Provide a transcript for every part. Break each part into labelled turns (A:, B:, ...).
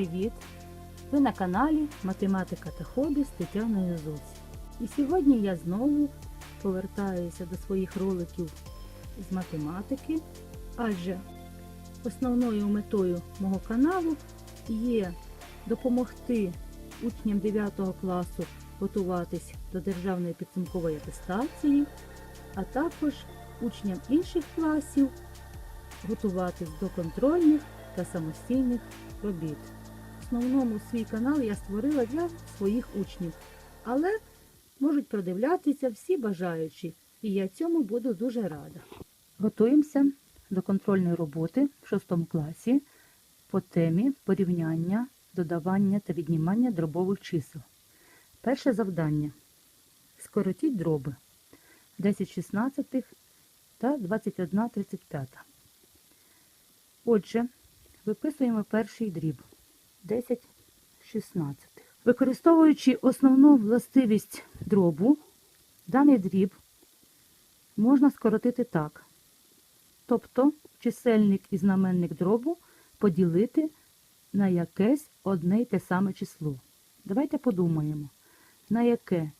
A: привіт! Ви на каналі Математика та хобі з Тетяною Зуць. І сьогодні я знову повертаюся до своїх роликів з математики, адже основною метою мого каналу є допомогти учням 9 класу готуватись до державної підсумкової атестації, а також учням інших класів готуватись до контрольних та самостійних робіт. Основному свій канал я створила для своїх учнів, але можуть продивлятися всі бажаючі, і я цьому буду дуже рада. Готуємося до контрольної роботи в 6 класі по темі порівняння, додавання та віднімання дробових чисел. Перше завдання. Скоротіть дроби 10 16 та 21 35. Отже, виписуємо перший дріб 10 16. Використовуючи основну властивість дробу, даний дріб можна скоротити так. Тобто чисельник і знаменник дробу поділити на якесь одне й те саме число. Давайте подумаємо, на яке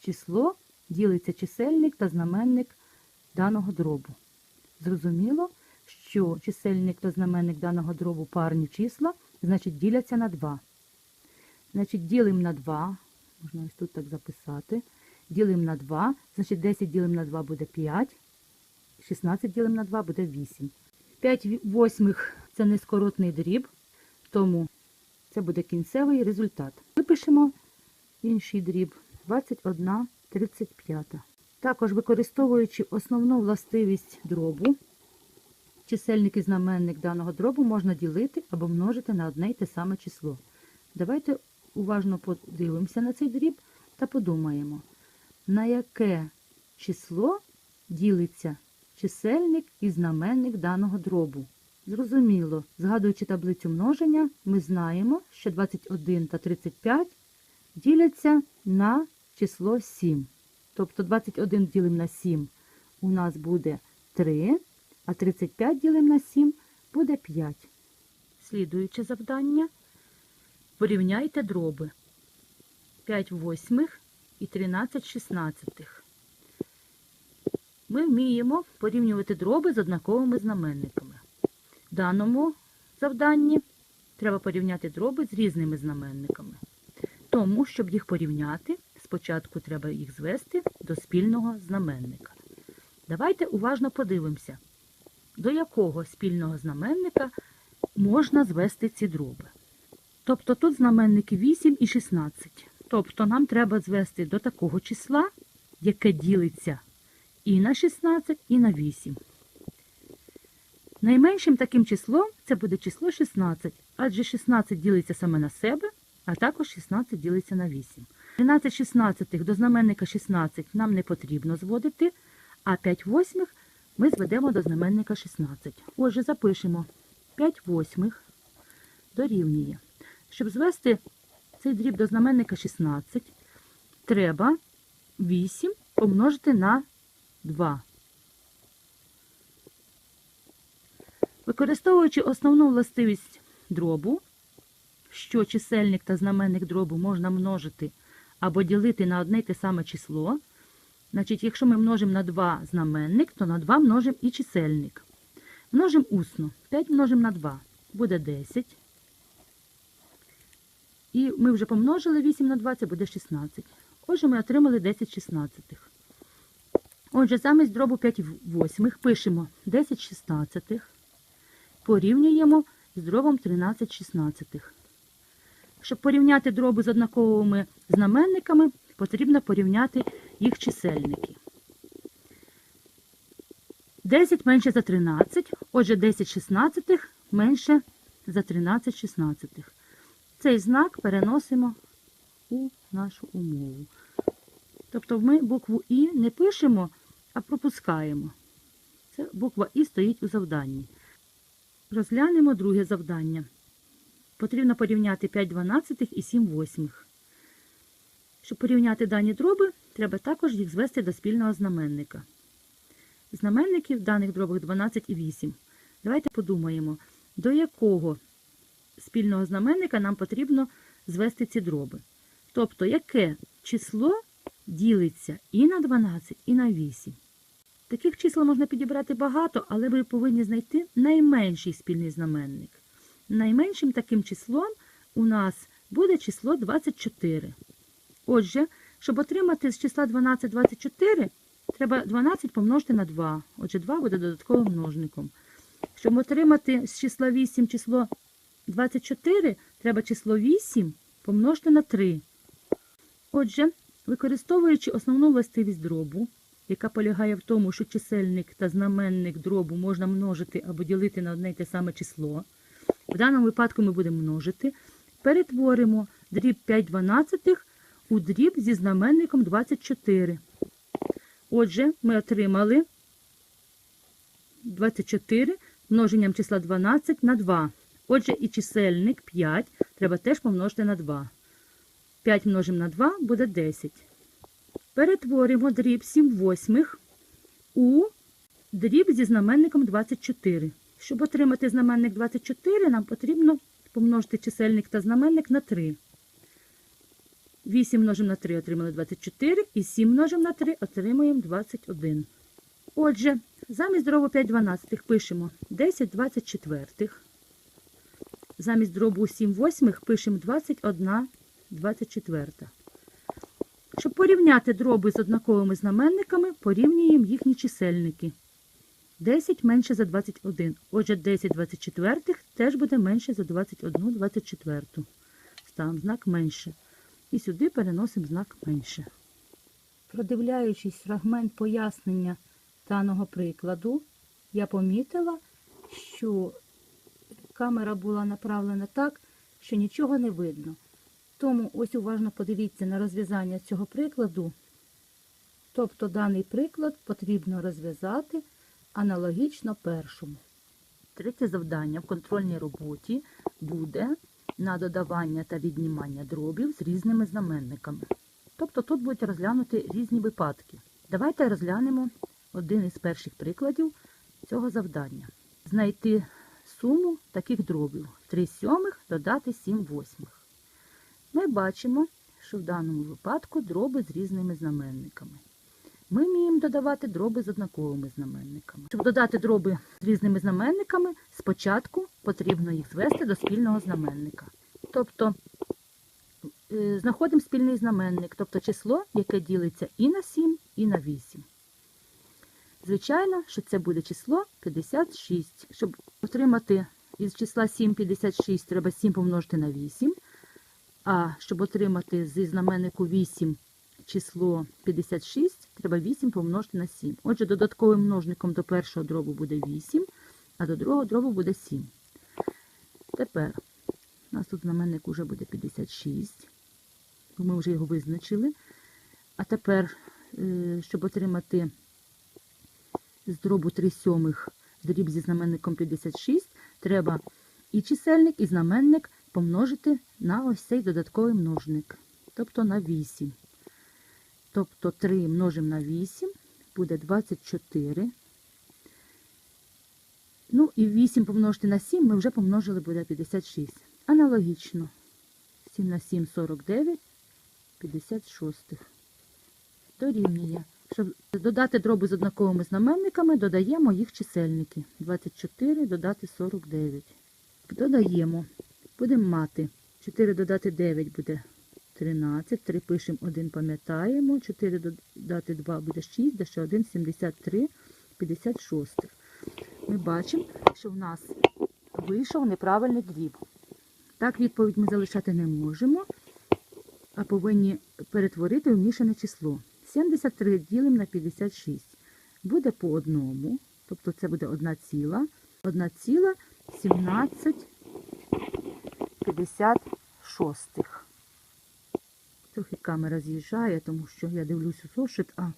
A: число ділиться чисельник та знаменник даного дробу. Зрозуміло, що чисельник та знаменник даного дробу парні числа, значить діляться на 2. Значить, ділимо на 2, можна ось тут так записати. Ділимо на 2, значить 10 ділимо на 2 буде 5, 16 ділимо на 2 буде 8. 5 восьмих це нескоротний дріб, тому це буде кінцевий результат. Випишемо інший дріб 21 35. Також використовуючи основну властивість дробу, чисельник і знаменник даного дробу можна ділити або множити на одне й те саме число. Давайте уважно подивимося на цей дріб та подумаємо, на яке число ділиться чисельник і знаменник даного дробу. Зрозуміло, згадуючи таблицю множення, ми знаємо, що 21 та 35 діляться на число 7. Тобто 21 ділимо на 7 у нас буде 3, а 35 ділимо на 7 буде 5. Слідуюче завдання. Порівняйте дроби 5 восьмих і 13 шістнадцятих. Ми вміємо порівнювати дроби з однаковими знаменниками. В даному завданні треба порівняти дроби з різними знаменниками. Тому, щоб їх порівняти, спочатку треба їх звести до спільного знаменника. Давайте уважно подивимося, до якого спільного знаменника можна звести ці дроби. Тобто тут знаменники 8 і 16. Тобто нам треба звести до такого числа, яке ділиться і на 16, і на 8. Найменшим таким числом це буде число 16, адже 16 ділиться саме на себе, а також 16 ділиться на 8. 13 шістнадцятих до знаменника 16 нам не потрібно зводити, а 5 восьмих ми зведемо до знаменника 16. Отже, запишемо 5 восьмих дорівнює. Щоб звести цей дріб до знаменника 16, треба 8 помножити на 2. Використовуючи основну властивість дробу, що чисельник та знаменник дробу можна множити або ділити на одне й те саме число, значить, якщо ми множимо на 2 знаменник, то на 2 множимо і чисельник. Множимо усно. 5 множимо на 2 буде 10. І ми вже помножили 8 на 2, це буде 16. Отже, ми отримали 10 шістнадцятих. Отже, замість дробу 5 восьмих пишемо 10 шістнадцятих, порівнюємо з дробом 13 шістнадцятих. Щоб порівняти дроби з однаковими знаменниками, потрібно порівняти їх чисельники. 10 менше за 13, отже 10 шістнадцятих менше за 13 шістнадцятих. Цей знак переносимо у нашу умову. Тобто ми букву І не пишемо, а пропускаємо. Це буква І стоїть у завданні. Розглянемо друге завдання. Потрібно порівняти 5 дванадцятих і 7 восьмих. Щоб порівняти дані дроби, треба також їх звести до спільного знаменника. Знаменників даних дробах 12 і 8. Давайте подумаємо, до якого спільного знаменника нам потрібно звести ці дроби. Тобто, яке число ділиться і на 12, і на 8. Таких чисел можна підібрати багато, але ви повинні знайти найменший спільний знаменник. Найменшим таким числом у нас буде число 24. Отже, щоб отримати з числа 12 24, треба 12 помножити на 2. Отже, 2 буде додатковим множником. Щоб отримати з числа 8 число 24, треба число 8 помножити на 3. Отже, використовуючи основну властивість дробу, яка полягає в тому, що чисельник та знаменник дробу можна множити або ділити на одне й те саме число. В даному випадку ми будемо множити, перетворимо дріб 5 дванадцятих у дріб зі знаменником 24. Отже, ми отримали 24 множенням числа 12 на 2. Отже, і чисельник 5 треба теж помножити на 2. 5 множимо на 2 буде 10. Перетворимо дріб 7 восьмих у дріб зі знаменником 24. Щоб отримати знаменник 24, нам потрібно помножити чисельник та знаменник на 3. 8 множимо на 3 отримали 24, і 7 множимо на 3 отримуємо 21. Отже, замість дробу 5 дванадцятих пишемо 10 24. Замість дробу 7 восьмих пишемо 21 24. Щоб порівняти дроби з однаковими знаменниками, порівнюємо їхні чисельники. 10 менше за 21. Отже, 10 24 теж буде менше за 21 24. Ставимо знак менше. І сюди переносимо знак менше. Продивляючись фрагмент пояснення даного прикладу, я помітила, що камера була направлена так, що нічого не видно. Тому ось уважно подивіться на розв'язання цього прикладу. Тобто даний приклад потрібно розв'язати аналогічно першому. Третє завдання в контрольній роботі буде на додавання та віднімання дробів з різними знаменниками. Тобто тут будуть розглянути різні випадки. Давайте розглянемо один із перших прикладів цього завдання. Знайти суму таких дробів 3 сьомих додати 7 восьмих. Ми бачимо, що в даному випадку дроби з різними знаменниками. Ми вміємо додавати дроби з однаковими знаменниками. Щоб додати дроби з різними знаменниками, спочатку потрібно їх звести до спільного знаменника. Тобто е, знаходимо спільний знаменник, тобто число, яке ділиться і на 7, і на 8. Звичайно, що це буде число 56. Щоб отримати із числа 7 56, треба 7 помножити на 8. А щоб отримати зі знаменнику 8 число 56, треба 8 помножити на 7. Отже, додатковим множником до першого дробу буде 8, а до другого дробу буде 7. Тепер у нас тут знаменник вже буде 56, бо ми вже його визначили. А тепер, е, щоб отримати з дробу 3 сьомих дріб зі знаменником 56, треба і чисельник, і знаменник помножити на ось цей додатковий множник, тобто на 8. Тобто 3 множимо на 8 буде 24. І 8 помножити на 7 ми вже помножили буде 56. Аналогічно. 7 на 7 49, 56. Дорівнює. Щоб додати дроби з однаковими знаменниками, додаємо їх чисельники. 24 додати 49. Додаємо. Будемо мати 4 додати 9 буде 13, 3 пишемо, 1 пам'ятаємо, 4 додати 2 буде 6, де ще 1, 73, 56. Ми бачимо, що в нас вийшов неправильний дріб. Так, відповідь ми залишати не можемо, а повинні перетворити в мішане число. 73 ділимо на 56. Буде по одному, тобто це буде 1 ціла, 1 ціла 17 56. Трохи камера з'їжджає, тому що я дивлюсь у зошит, а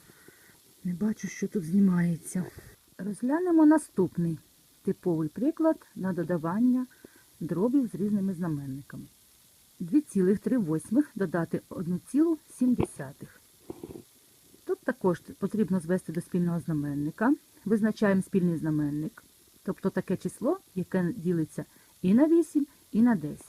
A: не бачу, що тут знімається. Розглянемо наступний типовий приклад на додавання дробів з різними знаменниками. 2,3 додати 1,7. Тут також потрібно звести до спільного знаменника. Визначаємо спільний знаменник, тобто таке число, яке ділиться і на 8, і на 10.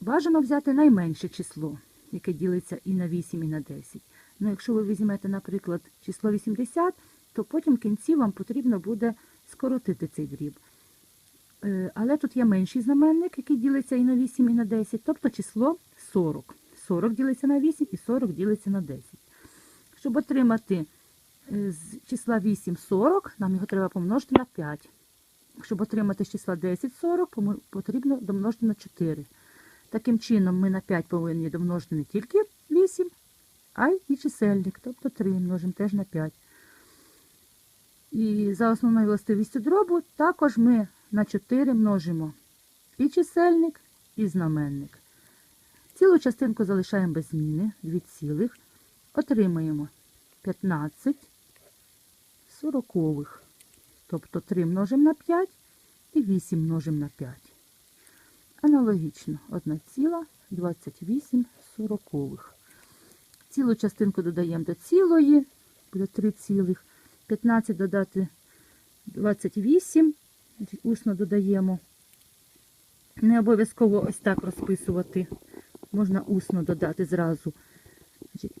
A: Бажано взяти найменше число, яке ділиться і на 8, і на 10. Ну, якщо ви візьмете, наприклад, число 80, то потім в кінці вам потрібно буде скоротити цей дріб. Е, Але тут є менший знаменник, який ділиться і на 8, і на 10, тобто число 40. 40 ділиться на 8 і 40 ділиться на 10. Щоб отримати е, з числа 8 40, нам його треба помножити на 5. Щоб отримати з числа 10 40, потрібно домножити на 4. Таким чином, ми на 5 повинні домножити не тільки 8, а й і чисельник, тобто 3 множимо теж на 5. І за основною властивістю дробу також ми на 4 множимо і чисельник, і знаменник. Цілу частинку залишаємо без зміни, 2 цілих. Отримаємо 15 сорокових. Тобто 3 множимо на 5 і 8 множимо на 5. Аналогічно 1,28 сорокових. Цілу частинку додаємо до цілої, буде 3 цілих. 15 додати 28, усно додаємо. Не обов'язково ось так розписувати. Можна усно додати зразу.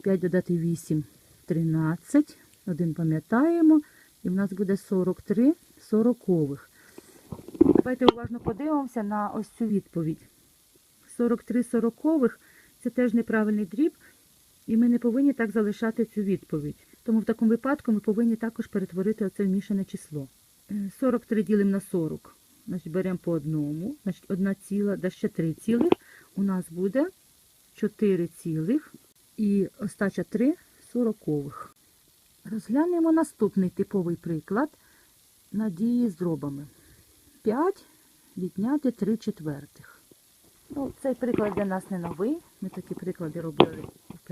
A: 5 додати 8, 13. Один пам'ятаємо. І в нас буде 43 сорокових. Давайте уважно подивимося на ось цю відповідь. 43 сорокових це теж неправильний дріб, і ми не повинні так залишати цю відповідь. Тому в такому випадку ми повинні також перетворити оце вмішане число. Е, 43 ділимо на 40. Значить, беремо по одному. Значить, 1 ціла, да ще 3 цілих. У нас буде 4 цілих і остача 3 сорокових. Розглянемо наступний типовий приклад на дії з дробами. 5 відняти 3 четвертих. Ну, цей приклад для нас не новий. Ми такі приклади робили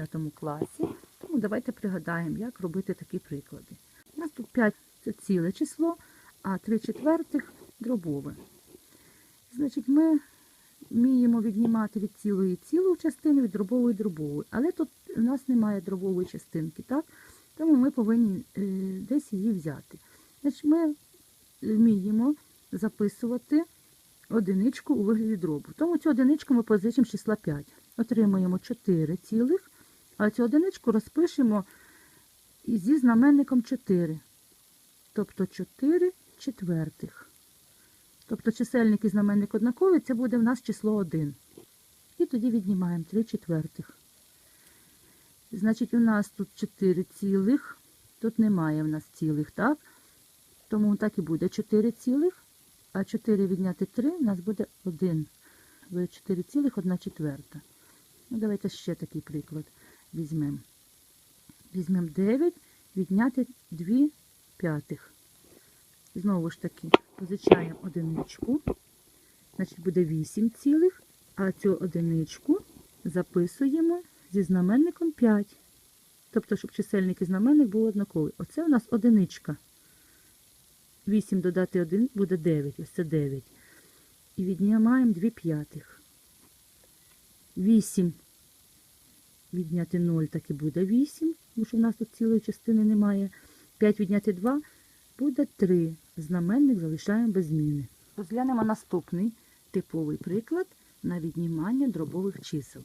A: 5 класі. Тому давайте пригадаємо, як робити такі приклади. У нас тут 5 це ціле число, а 3 четвертих дробове. Значить, ми вміємо віднімати від цілої цілу частину, від дробової дробову. Але тут у нас немає дробової частинки, так? Тому ми повинні е, десь її взяти. Значить, ми вміємо записувати одиничку у вигляді дробу. Тому цю одиничку ми позичимо з числа 5. Отримаємо 4 цілих, а цю одиничку розпишемо зі знаменником 4. Тобто 4 четвертих. Тобто чисельник і знаменник однакові, це буде в нас число 1. І тоді віднімаємо 3 четвертих. Значить, у нас тут 4 цілих, тут немає в нас цілих, так? Тому так і буде 4 цілих, а 4 відняти 3 у нас буде 1. Буде 4 цілих, 1 четверта. Ну, давайте ще такий приклад візьмемо. Візьмемо 9, відняти 2 п'ятих. Знову ж таки, позичаємо одиничку. Значить, буде 8 цілих, а цю одиничку записуємо зі знаменником 5. Тобто, щоб чисельник і знаменник був однаковий. Оце у нас одиничка. 8 додати 1 буде 9. Ось це 9. І віднімаємо 2 п'ятих. 8 відняти 0 так і буде 8, тому що в нас тут цілої частини немає. 5 відняти 2 буде 3. Знаменник залишаємо без зміни. Розглянемо наступний типовий приклад на віднімання дробових чисел.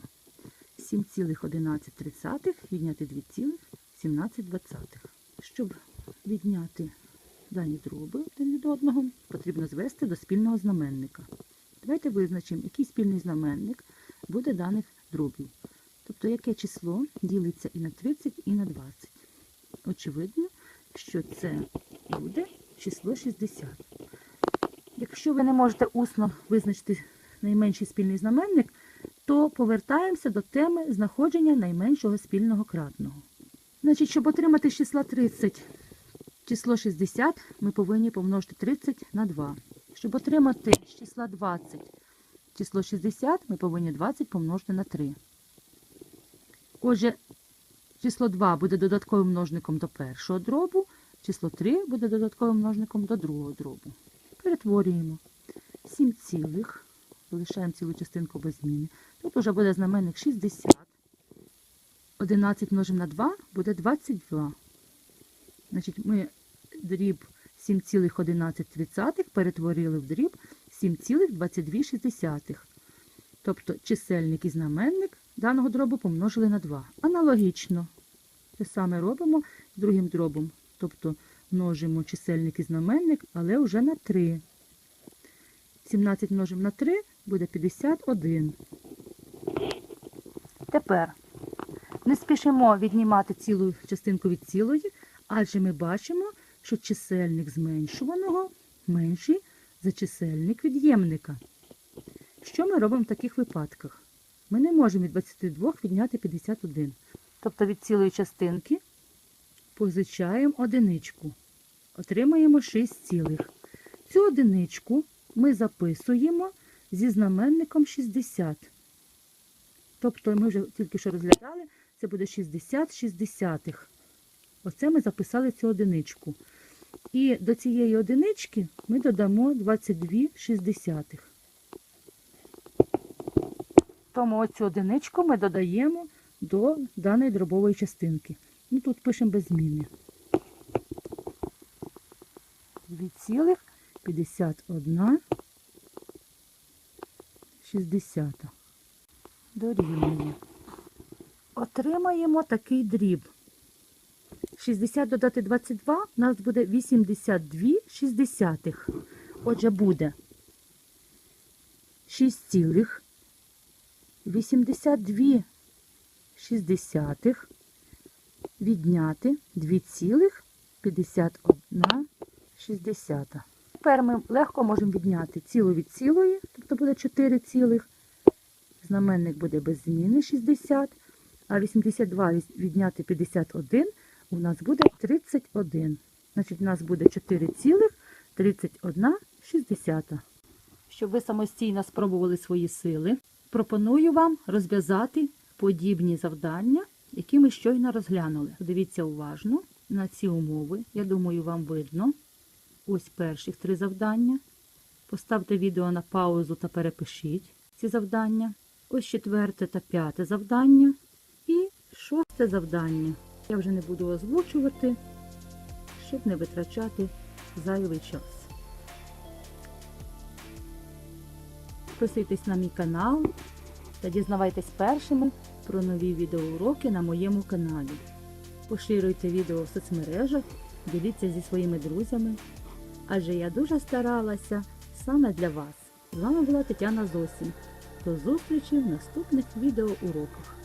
A: 7,11 відняти 2,17. Щоб відняти дані дроби один від одного, потрібно звести до спільного знаменника. Давайте визначимо, який спільний знаменник буде даних дробів. Тобто, яке число ділиться і на 30, і на 20. Очевидно, що це буде число 60. Якщо ви не можете усно визначити найменший спільний знаменник, то повертаємося до теми знаходження найменшого спільного кратного. Значить, щоб отримати з числа 30 число 60, ми повинні помножити 30 на 2. Щоб отримати з числа 20 число 60, ми повинні 20 помножити на 3. Отже, число 2 буде додатковим множником до першого дробу, число 3 буде додатковим множником до другого дробу. Перетворюємо 7 цілих, залишаємо цілу частинку без зміни. Тут вже буде знаменник 60. 11 множимо на 2 буде 22. Значить, ми дріб 7,11 перетворили в дріб 7,22. Тобто чисельник і знаменник даного дробу помножили на 2. Аналогічно. Те саме робимо з другим дробом. Тобто множимо чисельник і знаменник, але вже на 3. 17 множимо на 3 буде 51. Тепер не спішимо віднімати цілу частинку від цілої, адже ми бачимо, що чисельник зменшуваного менший за чисельник від'ємника. Що ми робимо в таких випадках? Ми не можемо від 22 відняти 51. Тобто від цілої частинки позичаємо одиничку. Отримаємо 6 цілих. Цю одиничку ми записуємо зі знаменником 60. Тобто ми вже тільки що розглядали, це буде 60 шістдесятих. Оце ми записали цю одиничку. І до цієї одинички ми додамо 22 шістдесятих. Тому оцю одиничку ми додаємо до даної дробової частинки. Ну, тут пишемо без зміни. 2,51 60. Дорівнює. Отримаємо такий дріб. 60 додати 22 у нас буде 82 шістдесятих. Отже, буде 6 цілих 82 відняти 2,51 шістдесята. Тепер ми легко можемо відняти цілу від цілої, тобто буде 4 цілих. Знаменник буде без зміни 60, а 82 відняти 51 у нас буде 31. Значить, у нас буде 4 цілих 31 шістдесята. Щоб ви самостійно спробували свої сили, пропоную вам розв'язати подібні завдання, які ми щойно розглянули. Дивіться уважно на ці умови. Я думаю, вам видно. Ось перших три завдання. Поставте відео на паузу та перепишіть ці завдання. Ось четверте та п'яте завдання. І шосте завдання. Я вже не буду озвучувати, щоб не витрачати зайвий час. Підписуйтесь на мій канал та дізнавайтесь першими про нові відеоуроки на моєму каналі. Поширюйте відео в соцмережах, діліться зі своїми друзями. Адже я дуже старалася саме для вас. З вами була Тетяна Зосін. До зустрічі в наступних відеоуроках.